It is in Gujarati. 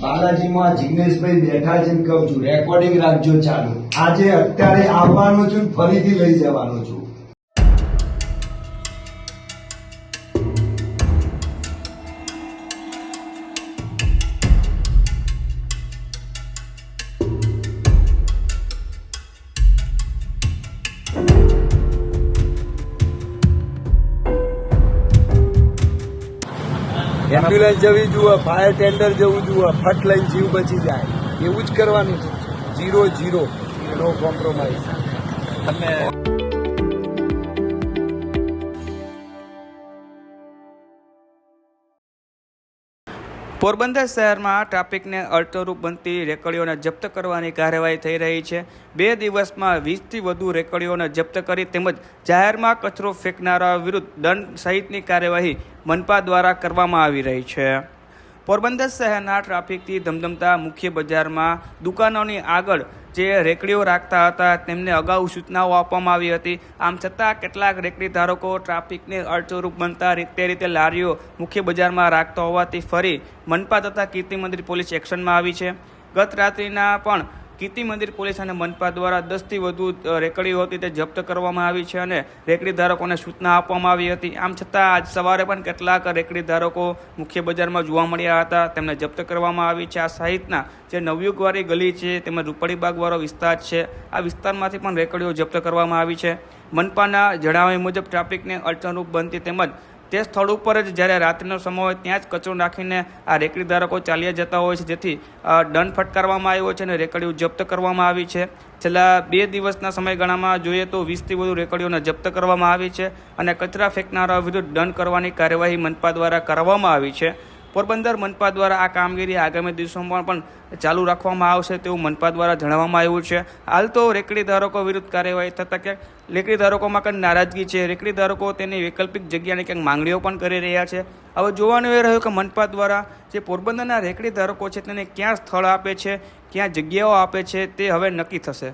બાલાજીમાં જિગ્નેશભાઈ બેઠા છે ને કહું છું. રેકોર્ડિંગ રાખજો ચાલુ. આજે અત્યારે આવવાનો છું ફરીથી લઈ જવાનો છું. એમ્બ્યુલન્સ જવી જુઓ ફાયર ટેન્ડર જવું જુઓ ફટ લઈને જીવ બચી જાય. એવું જ કરવાનું છે. જીરો જીરો નો કોમ્પ્રોમાઇઝ તમે પોરબંદર શહેરમાં ટ્રાફિકને અડતરૂપ બનતી રેકડીઓને જપ્ત કરવાની કાર્યવાહી થઈ રહી છે. બે દિવસમાં વીસથી વધુ રેકડીઓને જપ્ત કરી તેમજ જાહેરમાં કચરો ફેંકનારા વિરુદ્ધ દંડ સહિતની કાર્યવાહી મનપા દ્વારા કરવામાં આવી રહી છે. પોરબંદર શહેરના ટ્રાફિકથી ધમધમતા મુખ્ય બજારમાં દુકાનોની આગળ જે રેકડીઓ રાખતા હતા, તેમને અગાઉ સૂચનાઓ આપવામાં આવી હતી. આમ છતાં કેટલાક રેકડી ધારકો ટ્રાફિકને અડચણરૂપ બનતા રીતે રીતે લારીઓ મુખ્ય બજારમાં રાખતા હોવાથી ફરી મનપા તથા કીર્તિ મંદિર પોલીસ એક્શનમાં આવી છે. ગત રાત્રિના પણ કીર્તિ મંદિર પોલીસ અને મનપા દ્વારા દસથી વધુ રેકડીઓ હતી તે જપ્ત કરવામાં આવી છે અને રેકડી ધારકોને સૂચના આપવામાં આવી હતી. આમ છતાં આજ સવારે પણ કેટલાક રેકડી ધારકો મુખ્ય બજારમાં જોવા મળ્યા હતા. તેમને જપ્ત કરવામાં આવી છે. આ સહિતના જે નવયુગવાળી ગલી છે તેમજ રૂપાળી બાગવાળો વિસ્તાર છે. આ વિસ્તારમાંથી પણ રેકડીઓ જપ્ત કરવામાં આવી છે. મનપાના જણાવ્યા મુજબ ટ્રાફિકને અડચણરૂપ બનતી તેમજ તે સ્થળ ઉપર જ જ્યારે રાત્રિનો સમય હોય ત્યાં જ કચરો નાખીને આ રેકડી ધારકો ચાલ્યા જતા હોય છે. જેથી દંડ ફટકારવામાં આવ્યો છે અને રેકડીઓ જપ્ત કરવામાં આવી છે. છેલ્લા બે દિવસના સમયગાળામાં જોઈએ તો વીસથી વધુ રેકડીઓને જપ્ત કરવામાં આવી છે અને કચરા ફેંકનારા વિરુદ્ધ દંડ કરવાની કાર્યવાહી મનપા દ્વારા કરવામાં આવી છે. પોરબંદર મનપા દ્વારા આ કામગીરી આગામી દિવસોમાં પણ ચાલુ રાખવામાં આવશે તેવું મનપા દ્વારા જણાવવામાં આવ્યું છે. હાલ તો રેકડી ધારકો વિરુદ્ધ કાર્યવાહી થતાં ક્યાંક રેકડી ધારકોમાં કંઈક નારાજગી છે. રેકડી ધારકો તેની વૈકલ્પિક જગ્યાની ક્યાંક માંગણીઓ પણ કરી રહ્યા છે. હવે જોવાનું એ રહ્યું કે મનપા દ્વારા જે પોરબંદરના રેકડી ધારકો છે, તેને ક્યાં સ્થળ આપે છે, ક્યાં જગ્યાઓ આપે છે, તે હવે નક્કી થશે.